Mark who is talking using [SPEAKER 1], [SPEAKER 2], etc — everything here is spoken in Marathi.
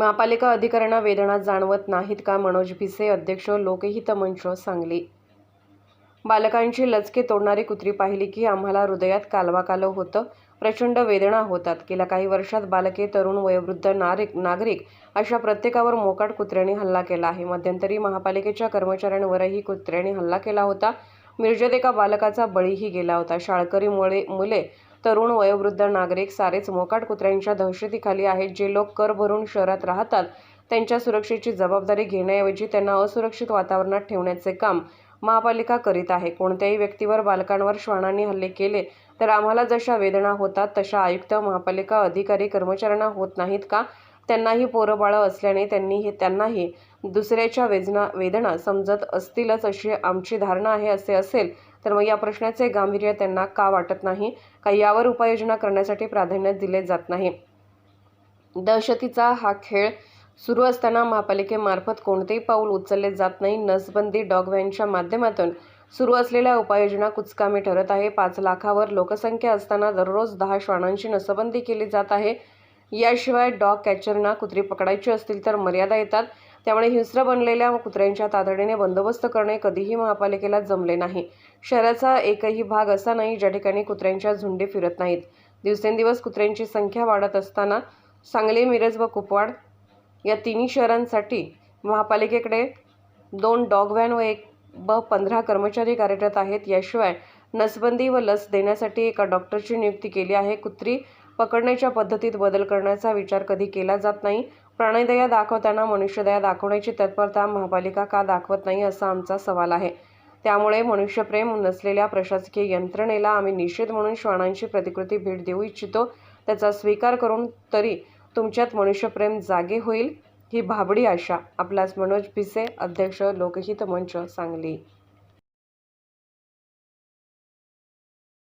[SPEAKER 1] महापालिका अधिकाऱ्यांना वेदना जाणवत नाहीत का? मनोज भिसे अध्यक्ष लोकहित मंच सांगली. बालकांची लचके तोडणारी कुत्री पाहिली की आम्हाला हृदयात कालवाकाल होतं. प्रचंड वेदना होतात. गेल्या काही वर्षात बालके तरुण वयोवृद्ध नागरिक नागरिक अशा प्रत्येकावर मोकाट कुत्र्याने हल्ला केला आहे. मध्यंतरी महापालिकेच्या कर्मचाऱ्यांवरही कुत्र्याने हल्ला केला होता. मिरजेत एका बालकाचा बळीही गेला होता. शाळकरी मुळे मुले तरुण वयोवृद्ध नागरिक सारेच मोकाट कुत्र्यांच्या दहशतीखाली आहेत जे लोक कर भरून शहरात राहतात. त्यांच्या सुरक्षेची जबाबदारी घेण्याऐवजी त्यांना असुरक्षित वातावरणात ठेवण्याचे काम महापालिका करीत आहे. कोणत्याही व्यक्तीवर बालकांवर श्वानांनी हल्ले केले तर आम्हाला जशा वेदना होतात तशा आयुक्त महापालिका अधिकारी कर्मचाऱ्यांना होत नाहीत का? त्यांनाही पोरं बाळं असल्याने त्यांनी हे त्यांनाही दुसऱ्याच्या वेदना वेदना समजत असतीलच अशी आमची धारणा आहे असे असेल तर मग या प्रश्नाचे गांभीर्य त्यांना का वाटत नाही? का यावर उपाययोजना करण्यासाठी प्राधान्य दिले जात नाही? दहशतीचा हा खेळ सुरू असताना महापालिकेमार्फत कोणतेही पाऊल उचलले जात नाही. नसबंदी डॉग व्हॅनच्या माध्यमातून सुरू असलेल्या उपाययोजना कुचकामी ठरत आहे. पाच लाखावर लोकसंख्या असताना दररोज दहा श्वानांची नसबंदी केली जात आहे. याशिवाय डॉग कॅचरना कुत्री पकडायची असतील तर मर्यादा येतात. त्यामुळे हिंस्र बनलेल्या कुत्र्यांच्या तातडीने बंदोबस्त करणे कधीही महापालिकेला जमले नाही. शहराचा एकही भाग असा नाही ज्या ठिकाणी कुत्र्यांच्या झुंडी फिरत नाहीत. दिवसेंदिवस कुत्र्यांची संख्या वाढत असताना सांगली मिरज व कुपवाड या तिन्ही शहरांसाठी महापालिकेकडे दोन डॉग व्हॅन व एक ब पंधरा कर्मचारी कार्यरत आहेत. याशिवाय नसबंदी व लस देण्यासाठी एका डॉक्टरची नियुक्ती केली आहे. कुत्री पकडण्याच्या पद्धतीत बदल करण्याचा विचार कधी केला जात नाही. प्राणीदया दाखवताना मनुष्यदया दाखवण्याची तत्परता महापालिका का दाखवत नाही असा आमचा सवाल आहे. त्यामुळे मनुष्यप्रेम नसलेल्या प्रशासकीय यंत्रणेला आम्ही निषेध म्हणून श्वानांची प्रतिकृती भेट देऊ इच्छितो. त्याचा स्वीकार करून तरी तुमच्यात मनुष्यप्रेम जागे होईल ही भाबडी आशा. आपलाच मनोज भिसे अध्यक्ष लोकहित मंच सांगली.